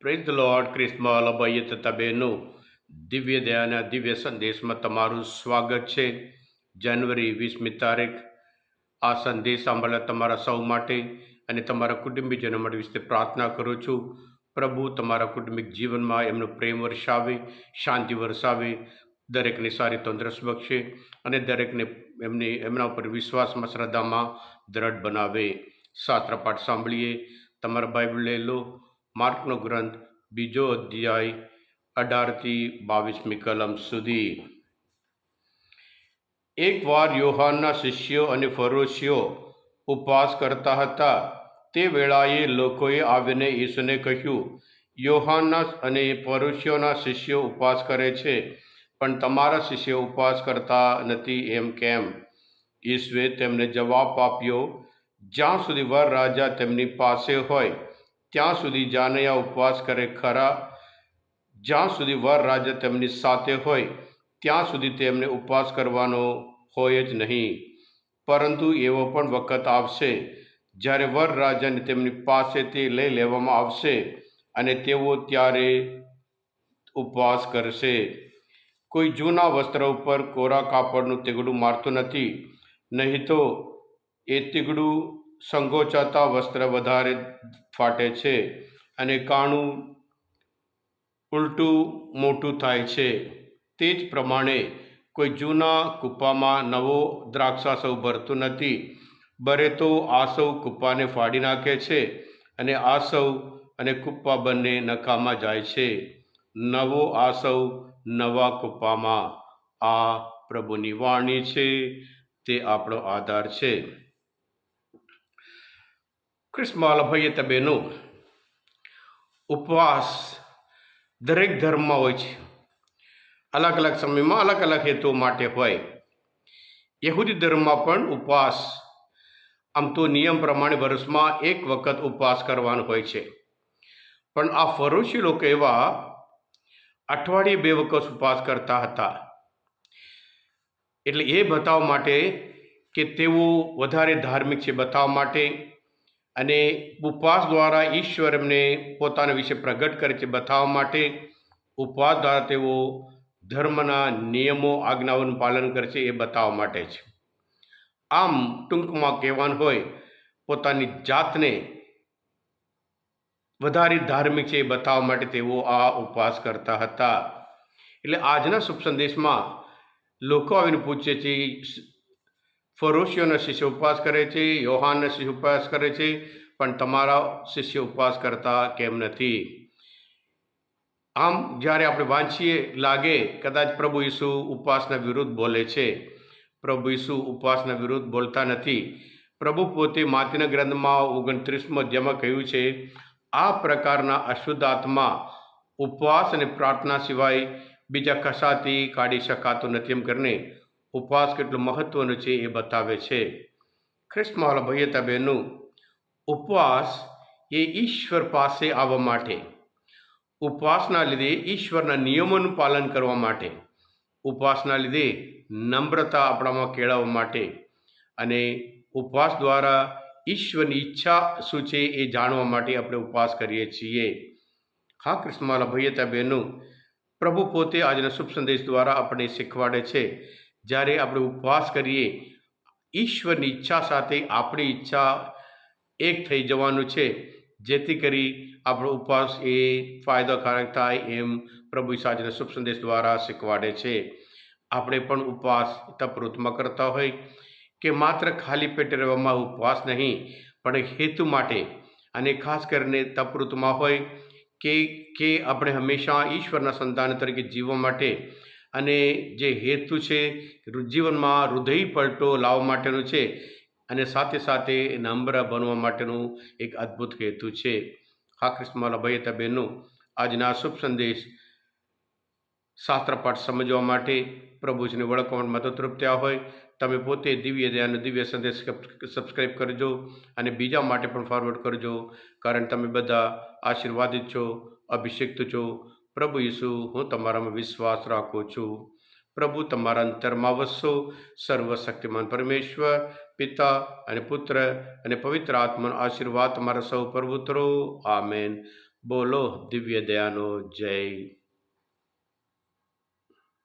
Praise lord ક્રિસ્મલ અભય તથા બહેનો દિવ્ય દયાના દિવ્ય સંદેશમાં તમારું સ્વાગત છે જાન્યુઆરી વીસમી તારીખ. આ સંદેશ સાંભળવા તમારા સૌ માટે અને તમારા કુટુંબીજનો માટે વિશે પ્રાર્થના કરું છું. પ્રભુ, તમારા કુટુંબિક જીવનમાં એમનો પ્રેમ વરસાવે, શાંતિ વરસાવે, દરેકને સારી તંદુરસ્ત બક્ષે અને દરેકને એમની, એમના ઉપર વિશ્વાસમાં, શ્રદ્ધામાં દ્રઢ બનાવે. શાસ્ત્ર પાઠ સાંભળીએ. તમારા બાઇબલ લઈ લો. માર્કનો ગ્રંથ બીજો અધ્યાય અઢારથી બાવીસમી કલમ સુધી. એકવાર યોહાનના શિષ્યો અને ફરોશીઓ ઉપવાસ કરતા હતા, તે વેળાએ લોકોએ આવીને ઈસુને કહ્યું, યોહાનના અને ફરોશીઓના શિષ્યો ઉપવાસ કરે છે, પણ તમારા શિષ્યો ઉપવાસ કરતા નથી એમ કેમ? ઈસુએ તેમને જવાબ આપ્યો, જ્યાં સુધી વર રાજા તેમની પાસે હોય ત્યાં સુધી જાનૈયા ઉપવાસ કરે ખરા. જ્યાં સુધી વર રાજા તેમની સાથે હોય, ત્યાં સુધી તેમને ઉપવાસ કરવાનો હોય જ નહીં. પરંતુ એવો પણ વખત આવશે, જ્યારે વર રાજાને તેમની પાસેથી લઈ લેવામાં આવશે અને તેઓ ત્યારે ઉપવાસ કરશે. કોઈ જૂના વસ્ત્ર ઉપર કોરા કાપડનું તીગડું મારતું નથી, નહીં તો એ તીગડું સંકોચાતા વસ્ત્ર વધારે ફાટે છે અને કાણું ઉલટું મોટું થાય છે. તે જ પ્રમાણે કોઈ જૂના કૂપામાં નવો દ્રાક્ષાસવ ભરતું નથી. બરે તો આસવ કૂપાને ફાડી નાખે છે અને આ સૌ અને કૂપ્પા બંને નકામાં જાય છે. નવો આસવ નવા કૂપામાં. આ પ્રભુની વાણી છે, તે આપણો આધાર છે. ભાઈએ તબેનો ઉપવાસ દરેક ધર્મમાં હોય છે અલગ અલગ સમયમાં અલગ અલગ હેતુઓ માટે હોય યહૂદી ધર્મમાં પણ ઉપવાસ આમ તો નિયમ પ્રમાણે વર્ષમાં એક વખત ઉપવાસ કરવાનો હોય છે પણ આ ફરોશી લોકો એવા અઠવાડિયે બે વખત ઉપવાસ કરતા હતા એટલે એ બતાવવા માટે કે તેઓ વધારે ધાર્મિક છે બતાવવા માટે અને ઉપવાસ દ્વારા ઈશ્વર પોતાના વિશે પ્રગટ કરે છે બતાવવા માટે ઉપવાસ દ્વારા તેઓ ધર્મના નિયમો, આજ્ઞાઓનું પાલન કરે છે એ બતાવવા માટે છે. આમ ટૂંકમાં કહેવાનું હોય, પોતાની જાતને વધારે ધાર્મિક છે એ બતાવવા માટે તેઓ આ ઉપવાસ કરતા હતા. એટલે આજના શુભ સંદેશમાં લોકો આવીને પૂછે છે ફરોશીઓના શિષ્ય ઉપવાસ કરે છે, યોહાનના શિષ્ય ઉપવાસ કરે છે, પણ તમારા શિષ્ય ઉપવાસ કરતા કેમ નથી? આમ જ્યારે આપણે વાંચીએ લાગે, કદાચ પ્રભુ ઈસુ ઉપવાસના વિરુદ્ધ બોલે છે. પ્રભુ ઈસુ ઉપવાસના વિરુદ્ધ બોલતા નથી. પ્રભુ પોતે માતીના ગ્રંથમાં ઓગણત્રીસમાં અધ્યાયમાં કહ્યું છે, આ પ્રકારના અશુદ્ધ આત્મા ઉપવાસ અને પ્રાર્થના સિવાય બીજા કશાથી કાઢી શકાતો નથી. એમ કરીને ઉપવાસ કેટલું મહત્વનું છે એ બતાવે છે. ખ્રિસ્તમાલ ભૈયતા બહેનું ઉપવાસ એ ઈશ્વર પાસે આવવા માટે, ઉપવાસના લીધે ઈશ્વરના નિયમોનું પાલન કરવા માટે, ઉપવાસના લીધે નમ્રતા આપણામાં કેળવવા માટે અને ઉપવાસ દ્વારા ઈશ્વરની ઈચ્છા શું છે એ જાણવા માટે આપણે ઉપવાસ કરીએ છીએ. હા કૃષ્ણમાલા બહેનો પ્રભુ પોતે આજના શુભ સંદેશ દ્વારા આપણે શીખવાડે છે જ્યારે આપણે ઉપવાસ કરીએ, ઈશ્વરની ઈચ્છા સાથે આપણી ઈચ્છા એક થઈ જવાનું છે. જેથી કરી આપણો ઉપવાસ એ ફાયદાકારક થાય એમ પ્રભુ આજના શુભ સંદેશ દ્વારા શીખવાડે છે. આપણે પણ ઉપવાસ તપૃતમાં કરતા હોય કે માત્ર ખાલી પેટે રહેવામાં ઉપવાસ નહીં, પણ હેતુ માટે અને ખાસ કરીને તપૃતમાં હોય કે કે આપણે હંમેશા ઈશ્વરના સંતાન તરીકે જીવવા માટે અને જે હેતુ છે જીવનમાં હૃદય પલટો લાવવા માટેનું છે અને સાથે સાથે નમ્ર બનવા માટેનું એક અદ્ભુત હેતુ છે. હા કૃષ્ણમાલા ભૈયતા બહેનો, આજના શુભ સંદેશ શાસ્ત્રપાઠ સમજવા માટે પ્રભુજીને ઓળખવામાં મદદરૂપ થયા હોય. તમે પોતે દિવ્ય દયાનો દિવ્ય સંદેશ સબસ્ક્રાઈબ કરજો અને બીજા માટે પણ ફોરવર્ડ કરજો. કારણ તમે બધા આશીર્વાદિત છો, અભિષિક્ત છો પ્રભુ ઈસુ, હું તમારામાં વિશ્વાસ રાખું છું. પ્રભુ, તમારા અંતરમાં વસો. સર્વશક્તિમાન પરમેશ્વર, પિતા અને પુત્ર અને પવિત્ર આત્માનો આશીર્વાદ તમારા સૌ પર ઉતરો. આમેન. બોલો, દિવ્ય દયાનો જય.